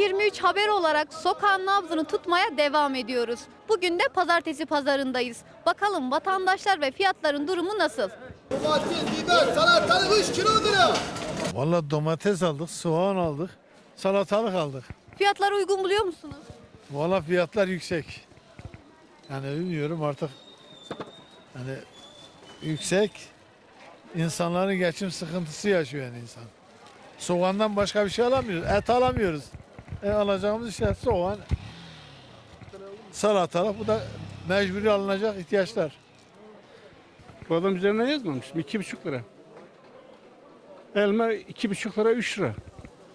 T23 haber olarak sokağın nabzını tutmaya devam ediyoruz. Bugün de pazartesi pazarındayız. Bakalım vatandaşlar ve fiyatların durumu nasıl? Domates, biber, salatalık 3 kilo lira. Vallahi domates aldık, soğan aldık, salatalık aldık. Fiyatları uygun buluyor musunuz? Vallahi fiyatlar yüksek. Yani bilmiyorum artık yani yüksek insanların geçim sıkıntısı yaşıyor yani insan. Soğandan başka bir şey alamıyoruz. Et alamıyoruz. E alacağımız işte soğan, salatalık bu da mecburi alınacak ihtiyaçlar. Bu adam üzerine yazmamış. İki buçuk lira. Elma iki buçuk lira, üç lira.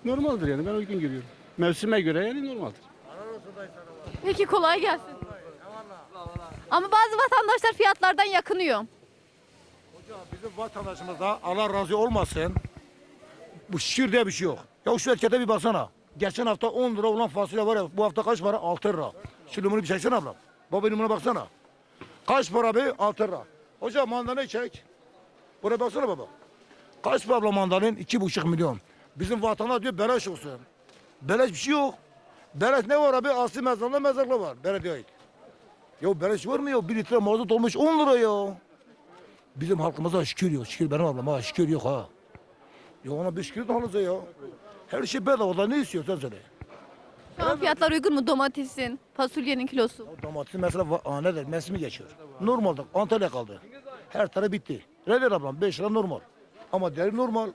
Normaldir yani ben uygun görüyorum. Mevsime göre yani normaldir. Peki kolay gelsin. Ama bazı vatandaşlar fiyatlardan yakınıyor. Bizim vatandaşımızda Allah razı olmasın. Bu şükür diye bir şey yok. Ya şu etikete bir baksana. Geçen hafta 10 lira olan fasulye var ya bu hafta kaç para? 6 lira. Şu limonu bir çeksene ablam. Baba limona baksana. Kaç para be? 6 lira. Hocam mandalina çek. Buraya baksana baba. Kaç para abla mandalin? 2,5 milyon. Bizim vatandaş diyor beleş olsun. Beleş bir şey yok. Beleş ne var abi? Asli mezarlığı mezarlığı var. Belediye ait. Ya beleş var mı ya? 1 litre mazot olmuş 10 lira ya. Bizim halkımıza şükür yok. Şükür benim ablam ha şükür yok ha. Ya ona bir şükür de halınıza ya. Her şey bedava ne istiyorsan söyle. Şu an fiyatlar uygun mu? Domatesin, fasulyenin kilosu. O domatesin mesela va- aa, ne der mevsimi geçiyor. Normalde Antalya kaldı. Her taraf bitti. Ne der ablam 5 lira normal. Ama der normal.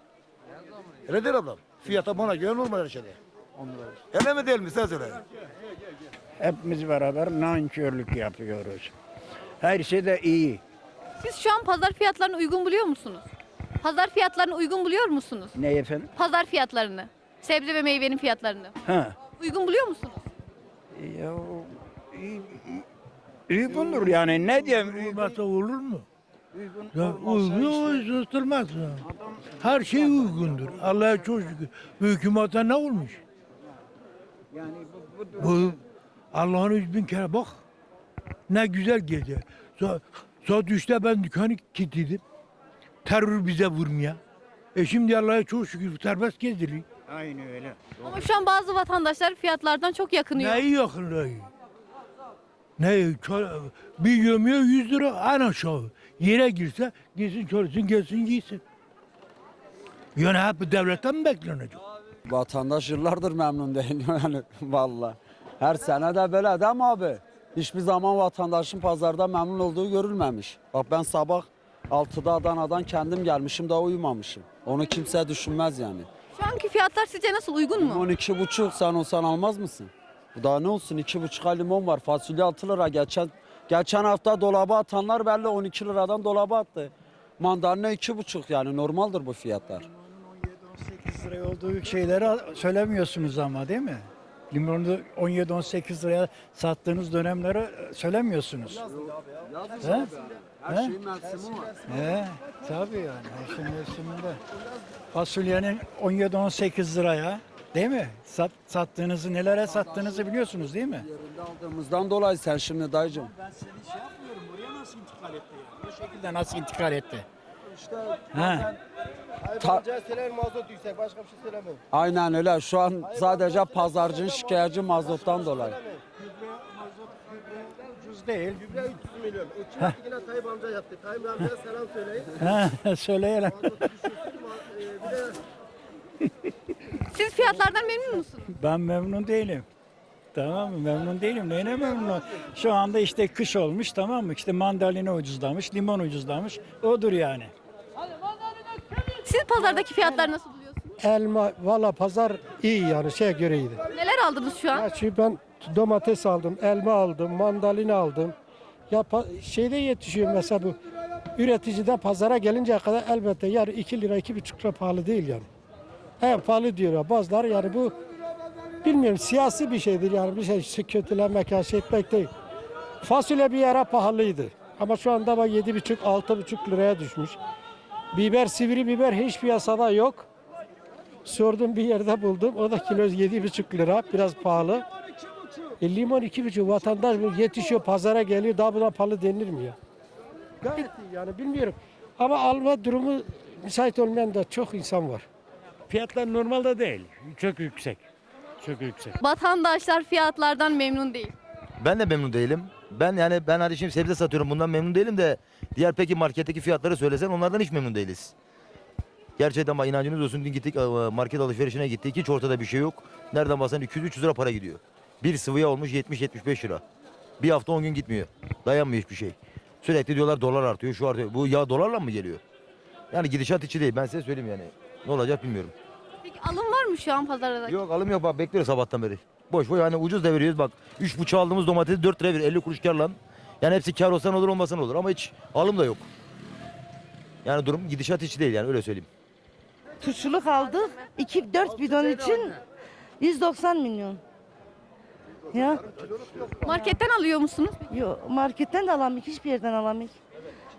Ne der ablam? Fiyata bana göre normal her şeyde. Öyle mi değil mi sen söyle. Hepimiz beraber nankörlük yapıyoruz. Her şey de iyi. Siz şu an pazar fiyatlarını uygun buluyor musunuz? Pazar fiyatlarını uygun buluyor musunuz? Ne efendim? Pazar fiyatlarını, sebze ve meyvenin fiyatlarını. Ha. Uygun buluyor musunuz? Ya, iyi, iyi bulunur yani ne diyeyim? Olmasa olur mu? Ya uygun tutulmaz ya. Her şey uygundur. Allah'a çok şükür. Bu hükümete ne olmuş? Yani bu, bu, Bu Allah'ın yüz bin kere bak. Ne güzel gece. Sa- Saat üçte ben dükkanı kilitledim. Terör bize vurmuyor. E şimdi Allah'a çok şükür serbest gezdiriyor. Aynı öyle. Ama şu an bazı vatandaşlar fiyatlardan çok yakınıyor. Neyi yakınlığı? Ne? ço- Bir yemeğe 100 lira en aşağı. Yere girse gitsin çalışsın gelsin giysin. Yani hep devletten mi beklenecek? Vatandaş yıllardır memnun değil yani valla. Her sene de böyle değil mi abi? Hiçbir zaman vatandaşın pazarda memnun olduğu görülmemiş. Bak ben sabah 6'da Adana'dan kendim gelmişim daha uyumamışım. Onu kimse düşünmez yani. Şu anki fiyatlar sizce nasıl uygun mu? 12 buçuk sen olsan almaz mısın? Bu daha ne olsun 2 buçuk limon var fasulye 6 lira geçen geçen hafta dolaba atanlar belli 12 liradan dolaba attı. Mandalina iki buçuk yani normaldir bu fiyatlar. 8 lira olduğu şeyleri söylemiyorsunuz ama değil mi? Limonu 17-18 liraya sattığınız dönemleri söylemiyorsunuz. He? Her He? şeyin mevsimi var. He, tabii yani her şey mevsiminde. Fasulyenin 17-18 liraya değil mi? Sat, sattığınızı nelere sattığınızı biliyorsunuz değil mi? Yerinde aldığımızdan dolayı sen şimdi dayıcım. Ben seni şey yapmıyorum. Oraya nasıl intikal etti? O şekilde nasıl intikal etti? Ha. Ta- söyleyin mazot yüksek başka bir şey. Aynen öyle. Şu an sadece pazarcının şikayetçi mazottan dolayı. Ucuz değil. Gübre 300 milyon. Uçuyor yine Tayyip amca yaptı. Tayyip amcaya selam söyleyin. Mazotu düşürsün. ma- e, Bir de Siz fiyatlardan memnun musunuz? Ben memnun değilim. Tamam mı? Memnun değilim. Neyine memnun? Şu anda işte kış olmuş tamam mı? İşte mandalina ucuzlamış, limon ucuzlamış. Odur yani. Siz pazardaki fiyatları nasıl buluyorsunuz? Elma valla pazar iyi yani şeye göre iyiydi. Neler aldınız şu an? Ya şimdi ben domates aldım, elma aldım, mandalina aldım. Ya şeyde yetişiyor mesela bu üreticide pazara gelinceye kadar elbette yarı 2 lira 2,5 lira pahalı değil yani. En pahalı diyorlar bazıları yani bu bilmiyorum siyasi bir şeydir yani bir şey kötülemek ya şey etmek değil. Fasulye bir ara pahalıydı ama şu anda bak 7,5 6,5 liraya düşmüş. Biber sivri biber hiç piyasada yok. Sordum bir yerde buldum. O da kilo yedi buçuk lira. Biraz pahalı. E, limon iki buçuk. Vatandaş bu yetişiyor pazara geliyor. Daha buna pahalı denir mi ya? Gayet iyi yani bilmiyorum. Ama alma durumu müsait olmayan da çok insan var. Fiyatlar normalde değil. Çok yüksek. Çok yüksek. Vatandaşlar fiyatlardan memnun değil. Ben de memnun değilim. Ben yani ben hadi şimdi sebze satıyorum bundan memnun değilim de diğer peki marketteki fiyatları söylesen onlardan hiç memnun değiliz. Gerçekten bak inancınız olsun dün gittik e, market alışverişine gittik hiç ortada bir şey yok. Nereden baksan 200-300 lira para gidiyor. Bir sıvıya olmuş 70-75 lira. Bir hafta 10 gün gitmiyor. Dayanmıyor hiçbir şey. Sürekli diyorlar dolar artıyor şu artıyor. Bu yağ dolarla mı geliyor? Yani gidişat içi değil ben size söyleyeyim yani. Ne olacak bilmiyorum. Peki alım var mı şu an pazarda? Yok alım yok bak bekliyoruz sabahtan beri. Boş boş hani ucuz da veriyoruz bak. 3,5 aldığımız domatesi 4 liraya ver 50 kuruş kar lan. Yani hepsi kar olsan olur olmasan olur ama hiç alım da yok. Yani durum gidişat içi değil yani öyle söyleyeyim. Turşuluk aldık. 2-4 bidon için 190 milyon. Ya Marketten alıyor musunuz? yok marketten de alamayız, hiçbir yerden alamayız.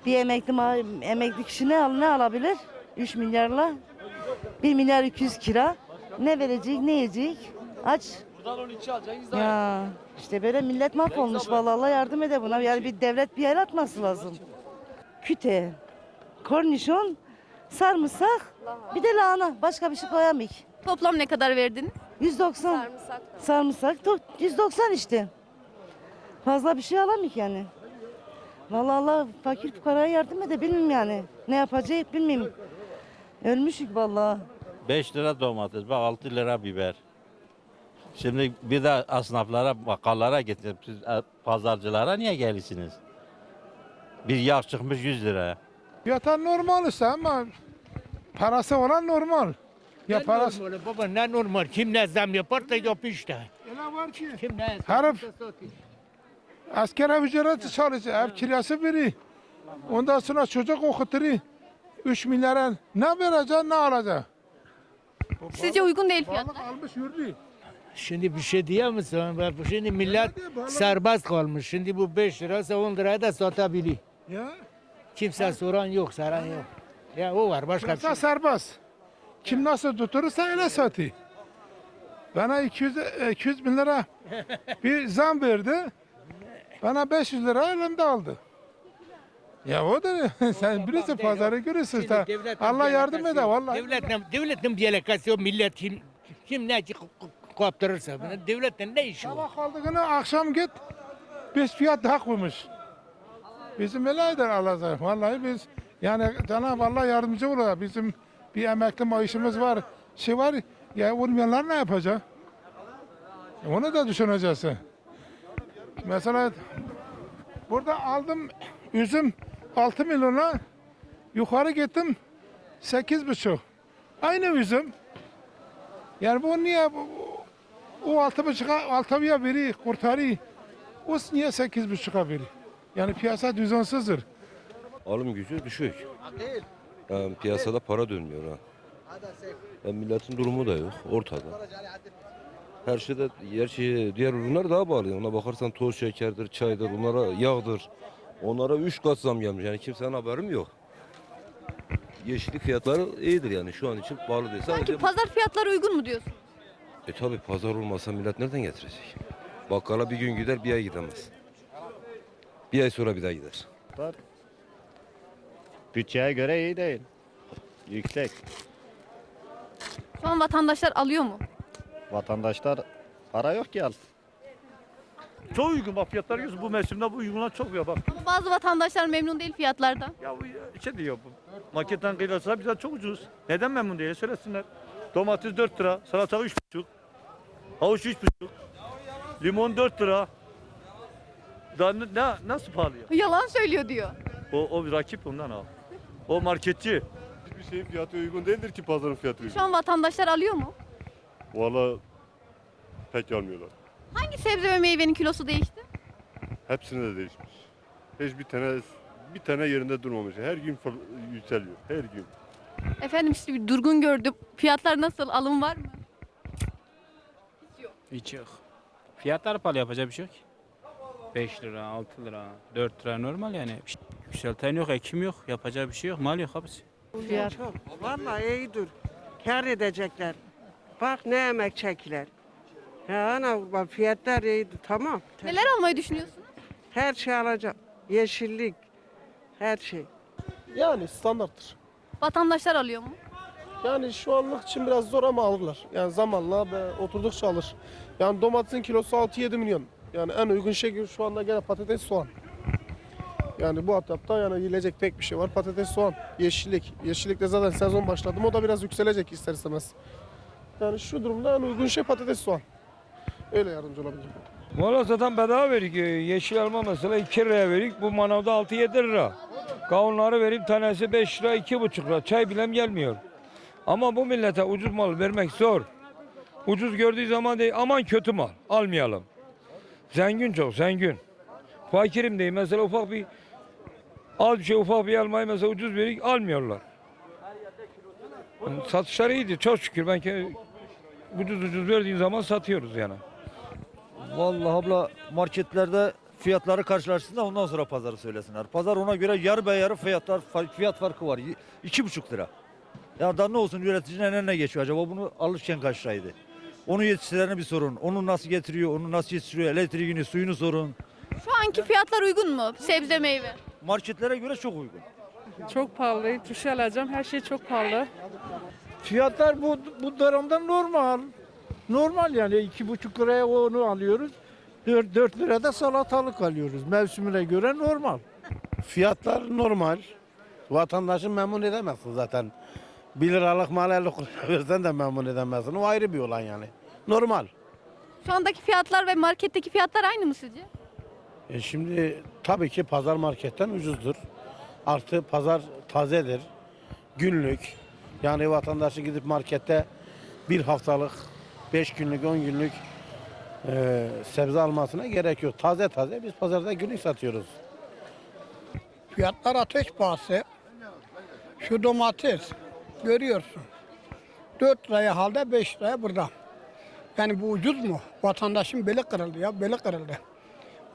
Bir emekli ma- emekli kişi ne, al, ne alabilir? 3 milyarla. 1 milyar 200 kira. Ne verecek, ne yiyecek? Aç. Ya işte böyle millet mahvolmuş vallahi Allah yardım ede buna. Yani bir devlet bir el atması lazım. Küte, kornişon, sarımsak, bir de lahana. Başka bir şey koyamayız. Toplam ne kadar verdiniz? 190. Sarımsak. Sarımsak to- 190 işte. Fazla bir şey alamayız yani. Vallahi Allah fakir fukaraya yardım ede bilmiyorum yani. Ne yapacak bilmiyorum. Ölmüşük vallahi. 5 lira domates, bak 6 lira biber. Şimdi bir de asnaflara, bakkallara getirip siz e, pazarcılara niye gelirsiniz? Bir yağ çıkmış 100 liraya. Fiyatlar normal ise ama parası olan normal. Ya parası... Normal, baba ne normal. Kim ne zam yapar da yap işte. Öyle var ki. Kim ne Herif askere ücreti çalışıyor. Ev kirası biri. Ondan sonra çocuk okutuyor. 3 milyara ne verecek ne alacak? Sizce uygun değil fiyatlar. Balık almış yürüdü. Şimdi bir şey diyor musun? Bak Şimdi millet serbest kalmış. Şimdi bu 5 liraysa 10 liraya da satabilir. Ya. Kimse soran yok, saran yok. Ya o var başka bir şey. Piyasa serbest. Kim nasıl tuturursa öyle satıyor. Bana 200, 200 bin lira bir zam verdi. Bana 500 lira elimde aldı. Ya o da sen bilirsin pazarı görürsün. Şimdi devletin Allah yardım eder vallahi. Devletin, devletin bir alakası yok. Millet kim, ne ki- kaptırırsa. bunu. Devletin ne işi var? Sabah kaldığını akşam git. Biz fiyat daha koymuş. Bizim öyleydir alacak. Vallahi biz yani Cenab-ı Allah yardımcı olur. Bizim bir emekli maaşımız var. Şey var. Ya olmayanlar ne yapacak? Onu da düşüneceksin. Mesela burada aldım üzüm 6 milyona yukarı gittim 8 buçuk. Aynı üzüm. Yani bu niye bu, o altı buçuğa altıya biri kurtarıyor. O niye sekiz buçuğa biri? Yani piyasa düzensizdir. Alım gücü düşük. Yani piyasada para dönmüyor ha. Yani milletin durumu da yok ortada. Her şeyde gerçi diğer ürünler daha pahalı. Ona bakarsan toz şekerdir, çaydır, onlara yağdır. Onlara üç kat zam gelmiş. Yani kimsenin haberim yok. Yeşillik fiyatları iyidir yani şu an için pahalı değil. Sadece, Sanki pazar fiyatları uygun mu diyorsun? e tabi pazar olmasa millet nereden getirecek? Bakkala bir gün gider bir ay gidemez. Bir ay sonra bir daha gider. Bütçeye göre iyi değil. Yüksek. Şu an vatandaşlar alıyor mu? Vatandaşlar para yok ki al. Çok uygun bak fiyatlar yüz bu mevsimde bu uygunlar çok ya bak. Ama bazı vatandaşlar memnun değil fiyatlardan. Ya bu şey diyor bu. Marketten kıyasla bize çok ucuz. Neden memnun değil söylesinler. Domates 4 lira, salatalık 3,5. Havuç 3,5. Limon 4 lira. Daha ne, ne- nasıl pahalı ya? Yalan söylüyor diyor. O, o bir rakip ondan al. O marketçi. Hiçbir şeyin fiyatı uygun değildir ki pazarın fiyatı Şu an vatandaşlar alıyor mu? Valla pek almıyorlar. Hangi sebze ve meyvenin kilosu değişti? Hepsine de değişmiş. Hiçbir tane bir tane yerinde durmamış. Her gün fır- yükseliyor. Her gün. Efendim işte bir durgun gördüm. Fiyatlar nasıl? Alım var mı? Hiç yok. Fiyatlar pahalı yapacak bir şey yok. 5 lira, 6 lira, 4 lira normal yani. Yükselten yok, ekim yok, yapacak bir şey yok, mal yok abisi. Fiyat. Vallahi iyidir. Kar edecekler. Bak ne emek çekiler. Ya ana bak fiyatlar iyidir tamam. Neler almayı düşünüyorsunuz? Her şey alacağım. Yeşillik. Her şey. Yani standarttır. Vatandaşlar alıyor mu? Yani şu anlık için biraz zor ama alırlar. Yani zamanla ve oturdukça alır. Yani domatesin kilosu 6-7 milyon. Yani en uygun şey şu anda gene patates soğan. Yani bu etapta yani yiyecek tek bir şey var. Patates soğan, yeşillik. Yeşillik de zaten sezon başladı mı o da biraz yükselecek ister istemez. Yani şu durumda en uygun şey patates soğan. Öyle yardımcı olabilirim. Valla zaten bedava verik. Yeşil elma mesela 2 liraya verik. Bu manavda 6-7 lira. Kavunları vereyim tanesi 5 lira 2,5 lira. Çay bilem gelmiyor. Ama bu millete ucuz mal vermek zor. Ucuz gördüğü zaman değil aman kötü mal almayalım. Zengin çok zengin. Fakirim değil mesela ufak bir az bir şey ufak bir elmayı mesela ucuz verik almıyorlar. Satışları iyiydi çok şükür. Ben ucuz ucuz verdiğin zaman satıyoruz yani. Vallahi abla marketlerde fiyatları karşılaşsın da ondan sonra pazarı söylesinler. Pazar ona göre yarı be yarı fiyatlar fiyat farkı var. İki buçuk lira. Ya da ne olsun üreticinin eline geçiyor acaba bunu alırken kaç liraydı? Onu yetiştirene bir sorun. Onu nasıl getiriyor, onu nasıl yetiştiriyor, elektriğini, suyunu sorun. Şu anki fiyatlar uygun mu? Sebze meyve. Marketlere göre çok uygun. Çok pahalı. Turşu alacağım. Her şey çok pahalı. Fiyatlar bu, bu dönemde normal. Normal yani iki buçuk liraya onu alıyoruz. 4, 4 lirada salatalık alıyoruz. Mevsimine göre normal. Fiyatlar normal. Vatandaşı memnun edemezsin zaten. 1 liralık mal 50 kuruş versen de memnun edemezsin. O ayrı bir olay yani. Normal. Şu andaki fiyatlar ve marketteki fiyatlar aynı mı sizce? E şimdi tabii ki pazar marketten ucuzdur. Artı pazar tazedir. Günlük. Yani vatandaşı gidip markette bir haftalık, beş günlük, on günlük e, sebze almasına gerek yok. Taze taze biz pazarda günlük satıyoruz. Fiyatlar ateş pahası. Şu domates görüyorsun. 4 liraya halde 5 liraya burada. Yani bu ucuz mu? Vatandaşın beli kırıldı ya beli kırıldı.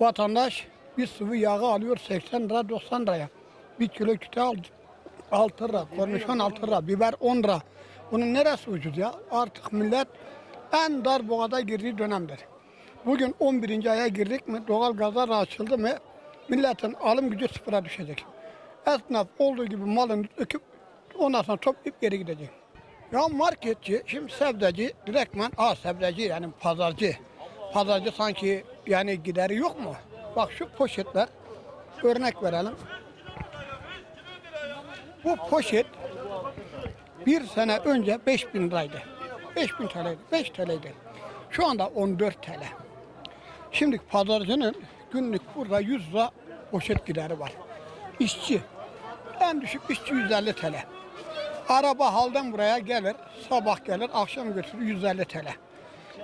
Vatandaş bir sıvı yağı alıyor 80 lira 90 liraya. Bir kilo küte aldı. 6 lira, kornişon 6 lira, biber 10 lira. Bunun neresi ucuz ya? Artık millet en dar boğada girdiği dönemdir. Bugün 11. aya girdik mi, doğal gazlar açıldı mı milletin alım gücü sıfıra düşecek. Esnaf olduğu gibi malını öküp ondan sonra toplayıp geri gidecek. Ya marketçi, şimdi sebzeci, direktmen, aa sebzeci yani pazarcı. Pazarcı sanki yani gideri yok mu? Bak şu poşetler, örnek verelim. Bu poşet bir sene önce 5000 liraydı. 5000 TL'ydi, 5 TL'ydi. Şu anda 14 TL. Şimdi pazarcının günlük burada 100 lira poşet gideri var. İşçi, en düşük işçi 150 TL. Araba halden buraya gelir, sabah gelir, akşam götürür 150 TL.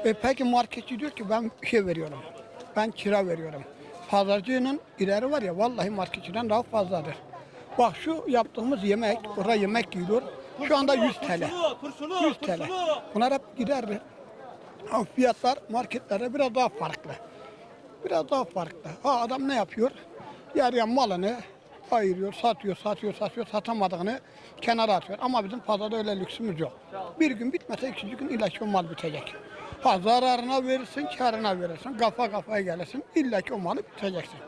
E peki marketçi diyor ki ben şey veriyorum, ben kira veriyorum. Pazarcının gideri var ya vallahi marketçiden daha fazladır. Bak şu yaptığımız yemek, orada yemek yiyor. Şu anda 100 TL. 100 TL. Bunlar hep giderdi. Ama fiyatlar marketlerde biraz daha farklı. Biraz daha farklı. Ha adam ne yapıyor? Yarıya malını ayırıyor, satıyor, satıyor, satıyor, satamadığını kenara atıyor. Ama bizim pazarda öyle lüksümüz yok. Bir gün bitmese ikinci gün ilaç o mal bitecek. Ha zararına verirsin, karına verirsin, kafa kafaya gelirsin, illa ki o malı biteceksin.